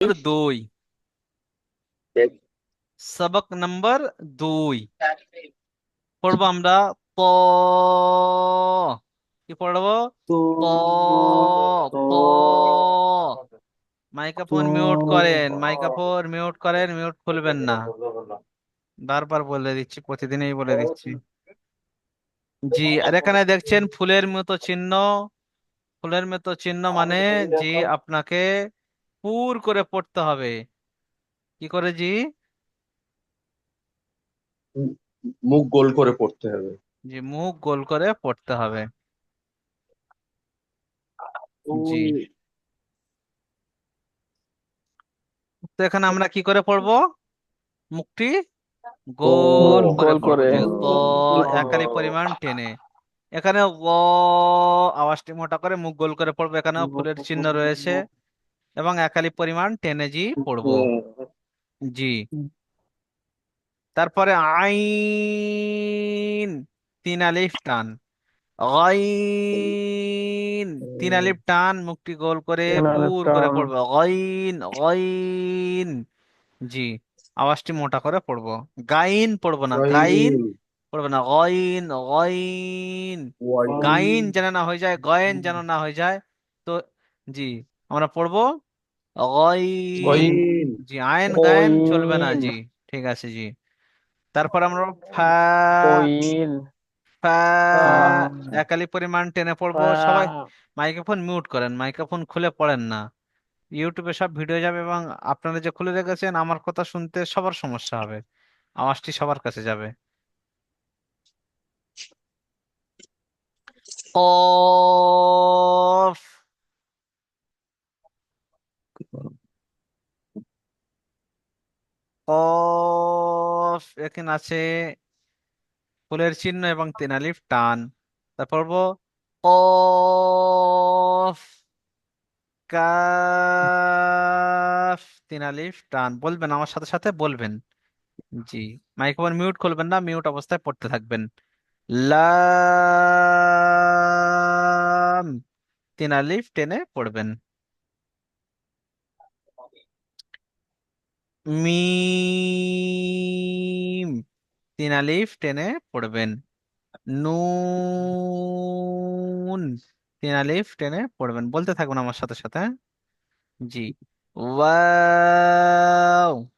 দুই সবক নম্বর দুই পড়ব আমরা ত কি পড়ব ত ত মাইক্রোফোন মিউট করেন মাইক্রোফোন মিউট করেন মিউট খুলবেন না বারবার বলে দিচ্ছি প্রতিদিনই বলে দিচ্ছি জি আর এখানে দেখছেন ফুলের মতো চিহ্ন ফুলের মতো চিহ্ন মানে জি আপনাকে পুর করে পড়তে হবে। কি করে জি? মুখ গোল করে পড়তে হবে। জি মুখ গোল করে পড়তে হবে। জি। তো এখানে আমরা কি করে পড়ব? মুখটি গোল করে গোল পড়ব। করে। জি, ত পরিমাণ টেনে। এখানে ও আওয়াজটি মোটা করে মুখ গোল করে পড়ব। এখানেও ফুলের চিহ্ন রয়েছে। এবং একালি পরিমাণ টেনে জি পড়ব। জি। তারপরে আইন তিন আলিফ টান। গইন তিন আলিফ টান মুখটি গোল করে পুর করে পড়ব। গইন গইন। জি আওয়াজটি মোটা করে পড়ব। গাইন পড়ব না গাইন। পড়ব না গইন। গইন। গাইন যেন না হয়ে যায় গয়েন যেন না হয়ে যায়। তো জি আমরা পড়ব গইন। জি আইন গায়েন চলবে না। জি ঠিক আছে জি তারপর আমরা ফা কইল ফা ফা। একালি পরিমাণ টেনে পড়ব সবাই মাইক্রোফোন মিউট করেন মাইক্রোফোন খুলে পড়েন না ইউটিউবে সব ভিডিও যাবে এবং আপনারা যে খুলে রেখেছেন আমার কথা শুনতে সবার সমস্যা হবে আওয়াজটি সবার কাছে যাবে কফ কফ এখানে আছে ফুলের চিহ্ন এবং তিন আলিফ, টান। তারপর কফ কাফ, তিন আলিফ, টান। বলবেন, আমার সাথে সাথে বলবেন। জি, মাইক্রোফোন মিউট করবেন না, মিউট অবস্থায় পড়তে থাকবেন। লাম, তিন আলিফ টেনে পড়বেন। মিম তিন আলিফ, টেনে পড়বেন। নুন, তিন আলিফ, টেনে পড়বেন। বলতে থাকবেন আমার সাথে সাথে? জি। ওয়াও।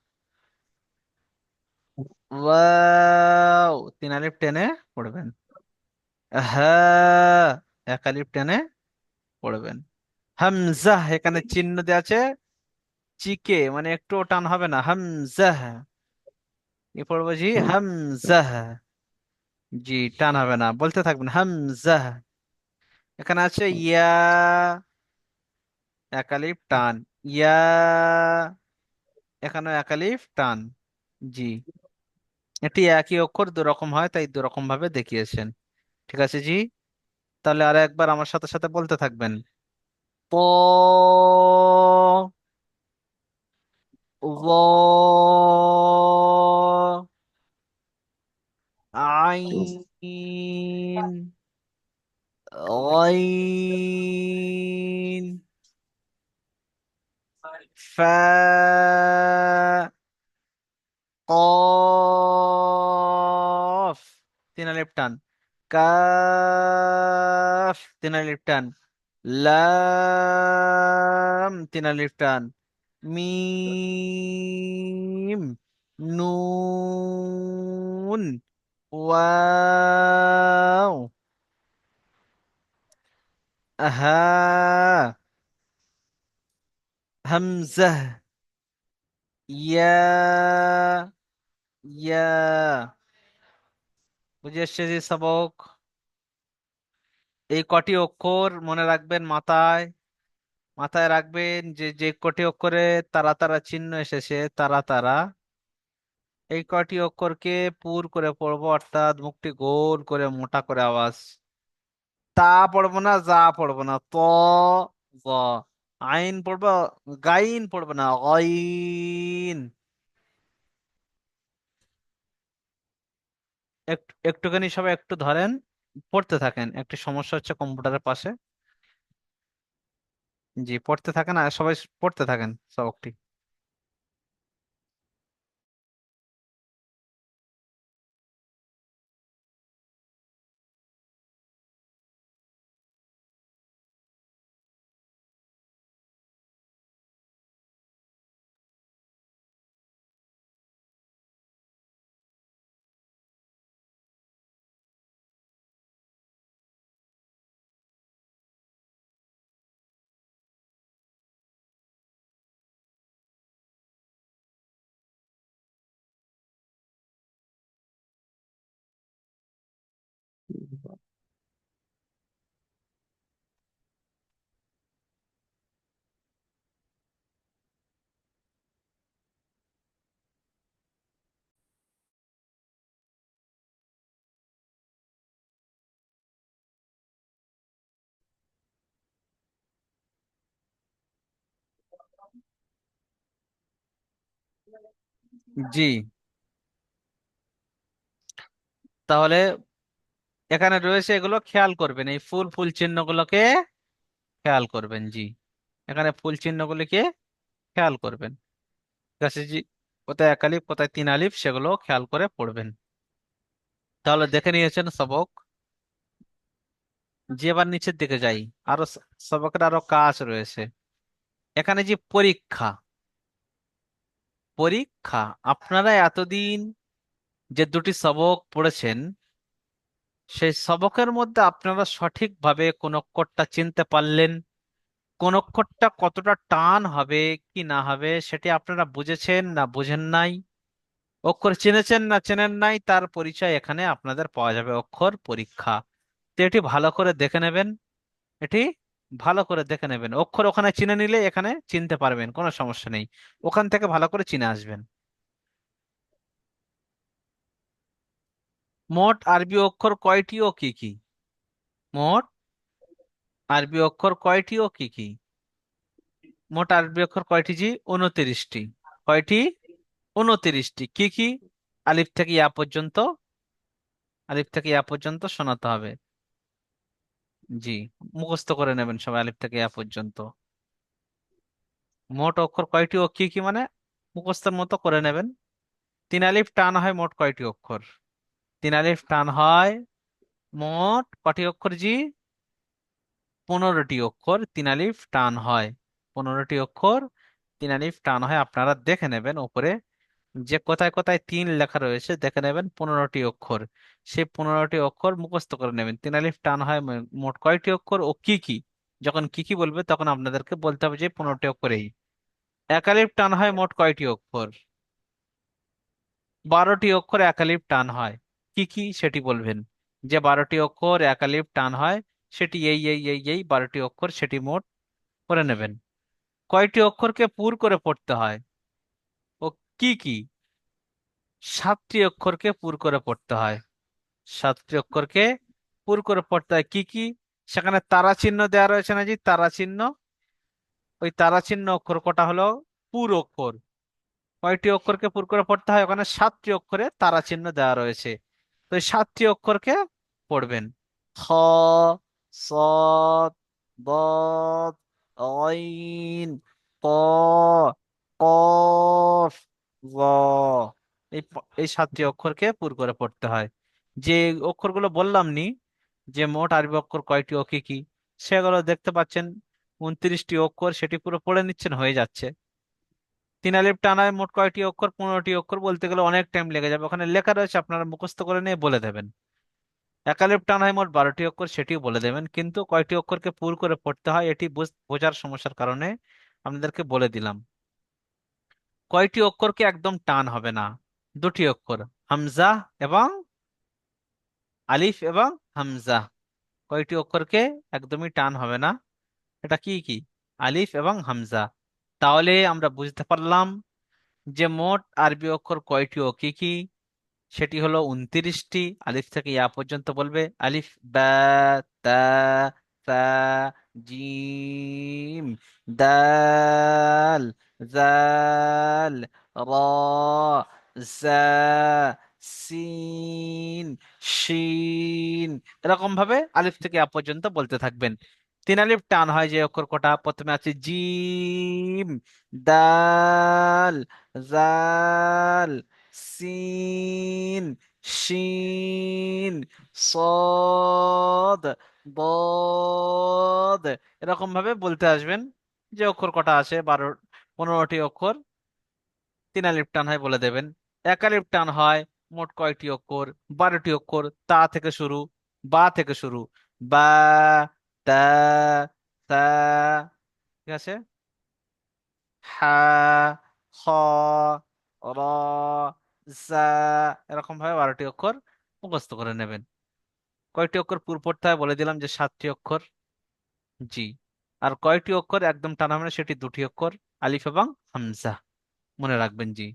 ওয়াও। তিন আলিফ, টেনে পড়বেন। হ্যাঁ এক আলিফ, টেনে পড়বেন। হামজা, এখানে চিহ্ন দেওয়া আছে। চিকে মানে একটু টান হবে না। হামজা। কি পড়ব জি হামজা। জি টান হবে না। বলতে থাকবেন হামজা। এখানে আছে ইয়া। একালিফ টান। ইয়া। এখানে একালিফ টান। জি। এটি একই অক্ষর দুরকম হয় তাই দুরকম ভাবে দেখিয়েছেন। ঠিক আছে জি? তাহলে আর একবার আমার সাথে সাথে বলতে থাকবেন। প ظ عين غين فاء قاف তিন আলিফ টান কাফ তিন আলিফ টান লাম তিন আলিফ টান মিম নুন ওয়াও হা হামজা ইয়া ইয়া বুঝে এসছে যে সবক। এই কটি অক্ষর মনে রাখবেন মাথায়। মাথায় রাখবেন যে যে কটি অক্ষরে তারা তারা চিহ্ন এসেছে, তারা তারা, এই কটি অক্ষরকে পুর করে পড়ব, অর্থাৎ মুখটি গোল করে মোটা করে আওয়াজ। তা পড়ব না, যা পড়ব না, ত জ আইন পড়ব, গাইন পড়ব না, গইন। একটু, একটুখানি সবাই একটু ধরেন, পড়তে থাকেন, একটি সমস্যা হচ্ছে কম্পিউটারের পাশে। জি পড়তে থাকেন আর সবাই পড়তে থাকেন সবকটি জি। তাহলে এখানে রয়েছে এগুলো খেয়াল করবেন, এই ফুল ফুল চিহ্নগুলোকে খেয়াল করবেন, জি। এখানে ফুল চিহ্নগুলিকে খেয়াল করবেন। ঠিক আছে, জি। কোথায় এক আলিফ, কোথায় তিন আলিফ, সেগুলো খেয়াল করে পড়বেন। তাহলে দেখে নিয়েছেন সবক। যে এবার নিচের দিকে যাই। আরও সবকের আরও কাজ রয়েছে। এখানে যে পরীক্ষা পরীক্ষা। আপনারা এতদিন যে দুটি সবক পড়েছেন, সেই সবকের মধ্যে আপনারা সঠিকভাবে কোন অক্ষরটা চিনতে পারলেন, কোন অক্ষরটা কতটা টান হবে, কি না হবে, সেটি আপনারা বুঝেছেন না বুঝেন নাই? অক্ষর চিনেছেন না চেনেন নাই, তার পরিচয় এখানে আপনাদের পাওয়া যাবে অক্ষর পরীক্ষা। তো এটি ভালো করে দেখে নেবেন। এটি ভালো করে দেখে নেবেন। অক্ষর ওখানে চিনে নিলে এখানে চিনতে পারবেন, কোনো সমস্যা নেই। ওখান থেকে ভালো করে চিনে আসবেন। মোট আরবি অক্ষর কয়টি ও কি কি? মোট আরবি অক্ষর কয়টি ও কি কি? মোট আরবি অক্ষর কয়টি জি? উনত্রিশটি। কয়টি? উনত্রিশটি। কি কি? আলিফ থেকে ইয়া পর্যন্ত, আলিফ থেকে ইয়া পর্যন্ত শোনাতে হবে। জি, মুখস্থ করে নেবেন সবাই আলিফ থেকে ইয়া পর্যন্ত। মোট অক্ষর কয়টি কি কি মানে? মুখস্থের মতো করে নেবেন। তিন আলিফ টান হয় মোট কয়টি অক্ষর? তিন আলিফ টান হয় মোট কটি অক্ষর জি? পনেরোটি অক্ষর তিন আলিফ টান হয়। পনেরোটি অক্ষর তিন আলিফ টান হয়, আপনারা দেখে নেবেন উপরে যে কোথায় কোথায় তিন লেখা রয়েছে, দেখে নেবেন পনেরোটি অক্ষর। সেই পনেরোটি অক্ষর মুখস্থ করে নেবেন। তিন আলিফ, টান হয় মোট কয়টি অক্ষর ও কি কি? যখন কি কি বলবে তখন আপনাদেরকে বলতে হবে যে পনেরোটি অক্ষরেই। এক আলিফ, টান হয় মোট কয়টি অক্ষর? বারোটি অক্ষর এক আলিফ, টান হয়। কি কি সেটি বলবেন? যে বারোটি অক্ষর এক আলিফ, টান হয়, সেটি এই এই এই এই, বারোটি অক্ষর সেটি মোট করে নেবেন। কয়টি অক্ষরকে পুর করে পড়তে হয়? কি কি? সাতটি অক্ষরকে পুর করে পড়তে হয়। সাতটি অক্ষরকে পুর করে পড়তে হয়। কি কি? সেখানে তারা চিহ্ন দেওয়া রয়েছে না জি তারা চিহ্ন। ওই তারা চিহ্ন অক্ষর কটা হলো? পুর অক্ষর। কয়টি অক্ষরকে পুর করে পড়তে হয়? ওখানে সাতটি অক্ষরে তারা চিহ্ন দেওয়া রয়েছে। তো সাতটি অক্ষরকে পড়বেন। খ সদ বদ আইন ক কফ গ এই এই সাতটি অক্ষরকে পুর করে পড়তে হয়। যে অক্ষরগুলো বললাম নি, যে মোট আরবি অক্ষর কয়টি ও কি কি, সেগুলো দেখতে পাচ্ছেন, উনত্রিশটি অক্ষর সেটি পুরো পড়ে নিচ্ছেন, হয়ে যাচ্ছে। তিন আলিফ টানায় মোট কয়টি অক্ষর, পনেরোটি অক্ষর বলতে গেলে অনেক টাইম লেগে যাবে। ওখানে লেখা রয়েছে, আপনারা মুখস্থ করে নিয়ে বলে দেবেন। এক আলিফ টানায় মোট বারোটি অক্ষর সেটিও বলে দেবেন, কিন্তু কয়টি অক্ষরকে পুর করে পড়তে হয়, এটি বুঝ- বোঝার সমস্যার কারণে আপনাদেরকে বলে দিলাম। কয়টি অক্ষরকে একদম টান হবে না? দুটি অক্ষর, হামজা এবং আলিফ এবং হামজা। কয়টি অক্ষরকে একদমই টান হবে না? এটা কি কি? আলিফ এবং হামজা। তাহলে আমরা বুঝতে পারলাম যে মোট আরবি অক্ষর কয়টি ও কি কি? সেটি হলো উনত্রিশটি আলিফ থেকে ইয়া পর্যন্ত বলবে। আলিফ, বা জিম, দাল জাল র জা সিন শিন এরকম ভাবে আলিফ থেকে ইয়া পর্যন্ত বলতে থাকবেন। তিন আলিফ টান হয় যে অক্ষর কটা, প্রথমে আছে জিম, দাল, জাল, সিন, শিন, সদ, বদ। এরকম ভাবে বলতে আসবেন যে অক্ষর কটা আছে, বারো পনেরোটি অক্ষর তিন আলিফ টান হয় বলে দেবেন। এক আলিফ টান হয় মোট কয়টি অক্ষর? বারোটি অক্ষর। তা থেকে শুরু, বা থেকে শুরু। বা, তা তা ঠিক আছে? হা খ র এরকম ভাবে বারোটি অক্ষর মুখস্থ করে নেবেন। কয়টি অক্ষর পুর বলে দিলাম যে সাতটি অক্ষর? জি। আর কয়টি অক্ষর একদম টানা মানে সেটি দুটি অক্ষর। আলিফ এবং হামজা। মনে রাখবেন জি।